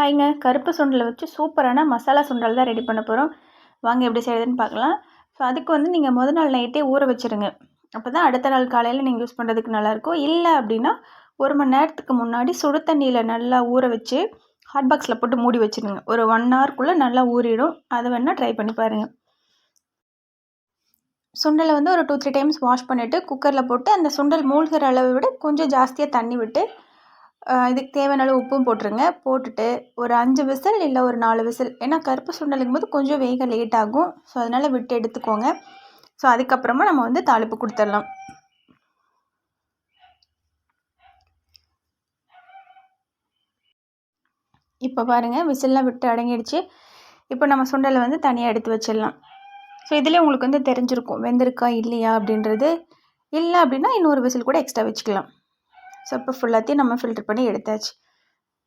ஹாய்ங்க கருப்பு சுண்டலை வச்சு சூப்பரான மசாலா சுண்டல் தான் ரெடி பண்ண போகிறோம் வாங்க எப்படி செய்யுதுன்னு பார்க்கலாம். ஸோ அதுக்கு வந்து நீங்கள் முதல் நாள் நைட்டே ஊற வச்சுருங்க. அப்போ தான் அடுத்த நாள் காலையில் நீங்கள் யூஸ் பண்ணுறதுக்கு நல்லாயிருக்கும். இல்லை அப்படின்னா ஒரு மணி நேரத்துக்கு முன்னாடி சுடு தண்ணியில் நல்லா ஊற வச்சு ஹாட் பாக்ஸில் போட்டு மூடி வச்சுருங்க. ஒரு ஒன் ஹவர்க்குள்ளே நல்லா ஊறிடும். அதை வேணால் ட்ரை பண்ணி பாருங்கள் சுண்டலை வந்து ஒரு டூ த்ரீ டைம்ஸ் வாஷ் பண்ணிவிட்டு குக்கரில் போட்டு அந்த சுண்டல் மூழ்கிற அளவை விட கொஞ்சம் ஜாஸ்தியாக தண்ணி விட்டு இதுக்கு தேவையான அளவு உப்பும் போட்டுருங்க. போட்டுட்டு ஒரு அஞ்சு விசில் இல்லை ஒரு நாலு விசில். ஏன்னா கருப்பு சுண்டலுங்கும் போது கொஞ்சம் வேக லேட் ஆகும். ஸோ அதனால் விட்டு எடுத்துக்கோங்க. ஸோ அதுக்கப்புறமா நம்ம வந்து தாளிப்பு கொடுத்துடலாம். இப்போ பாருங்கள் விசில்லாம் விட்டு அடங்கிடுச்சு. இப்போ நம்ம சுண்டலை வந்து தனியாக எடுத்து வச்சிடலாம். ஸோ இதில் உங்களுக்கு வந்து தெரிஞ்சிருக்கும். வெந்திருக்கா இல்லையா அப்படின்றது. இல்லை அப்படின்னா இன்னொரு விசில் கூட எக்ஸ்ட்ரா வச்சுக்கலாம். ஸோ இப்போ ஃபுல்லாத்தையும் நம்ம ஃபில்ட்ரு பண்ணி எடுத்தாச்சு.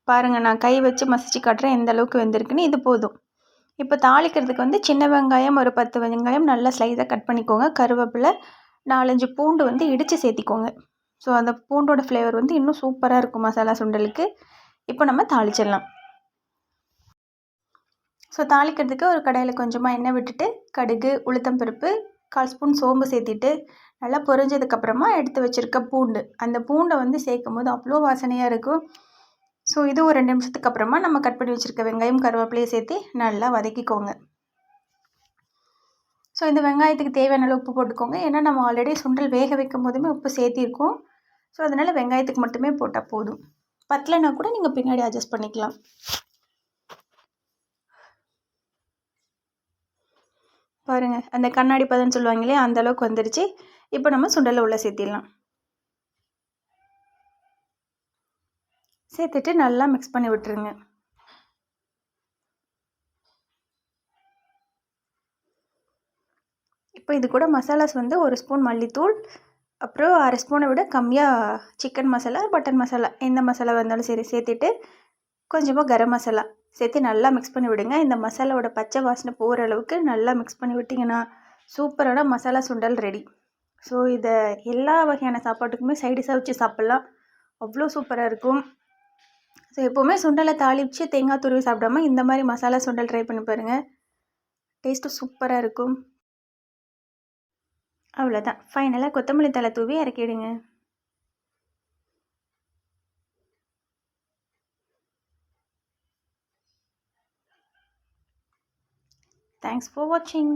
பாருங்கள் நான் கை வச்சு மசிச்சு காட்டுறேன். எந்த அளவுக்கு வெந்திருக்குன்னு இது போதும். இப்போ தாளிக்கிறதுக்கு வந்து சின்ன வெங்காயம் ஒரு பத்து வெங்காயம் நல்லா ஸ்லைஸாக கட் பண்ணிக்கோங்க. கருவேப்பிலை நாலஞ்சு பூண்டு வந்து இடித்து சேர்த்திக்கோங்க. ஸோ அந்த பூண்டோட ஃப்ளேவர் வந்து இன்னும் சூப்பராக இருக்கும் மசாலா சுண்டலுக்கு. இப்போ நம்ம தாளிச்சிடலாம். ஸோ தாளிக்கிறதுக்கு ஒரு கடையில் கொஞ்சமாக எண்ணெய் விட்டுட்டு கடுகு உளுத்தம்பருப்பு கால் ஸ்பூன் சோம்பு சேர்த்திட்டு நல்லா பொரிஞ்சதுக்கப்புறமா எடுத்து வச்சுருக்க பூண்டு. அந்த பூண்டை வந்து சேர்க்கும் போது அவ்வளோ வாசனையாக இருக்கும். ஸோ இது ஒரு ரெண்டு நிமிஷத்துக்கு அப்புறமா நம்ம கட் பண்ணி வச்சுருக்க வெங்காயம் கருவேப்பிலையை சேர்த்து நல்லா வதக்கிக்கோங்க. ஸோ இந்த வெங்காயத்துக்கு தேவையான அளவு உப்பு போட்டுக்கோங்க. ஏன்னா நம்ம ஆல்ரெடி சுண்டல் வேக வைக்கும் போதுமே உப்பு சேர்த்திருக்கோம். ஸோ அதனால் வெங்காயத்துக்கு மட்டுமே போட்டால் போதும். பத்தலைனா கூட நீங்கள் பின்னாடி அட்ஜஸ்ட் பண்ணிக்கலாம். பாருங்கள் அந்த கண்ணாடி பதம்னு சொல்லுவாங்களே அந்தளவுக்கு வந்துடுச்சு இப்போ நம்ம சுண்டலை உள்ளே சேர்த்திடலாம். சேர்த்துட்டு நல்லா மிக்ஸ் பண்ணி விட்டுருங்க. இப்போ இது கூட மசாலாஸ் வந்து ஒரு ஸ்பூன் மல்லித்தூள் அப்புறம் அரை ஸ்பூனை விட கம்மியாக சிக்கன் மசாலா பட்டன் மசாலா எந்த மசாலா வந்தாலும் சரி சேர்த்துட்டு கொஞ்சமாக கரம் மசாலா சேர்த்து நல்லா மிக்ஸ் பண்ணி விடுங்க. இந்த மசாலாவோட பச்சை வாசனை போகிற அளவுக்கு நல்லா மிக்ஸ் பண்ணி விட்டிங்கன்னா சூப்பரான மசாலா சுண்டல் ரெடி ஸோ இதை எல்லா வகையான சாப்பாட்டுக்குமே சைடிஷாக வச்சு சாப்பிட்லாம். அவ்வளோ சூப்பராக இருக்கும். ஸோ எப்போவுமே சுண்டலை தாளித்து தேங்காய் துருவி சாப்பிடாம இந்த மாதிரி மசாலா சுண்டல் ட்ரை பண்ணி பாருங்கள் டேஸ்ட்டு சூப்பராக இருக்கும். அவ்வளோதான் ஃபைனலாக கொத்தமல்லி தலை தூவி இறக்கிடுங்க. தேங்க்ஸ் ஃபார் வாட்சிங்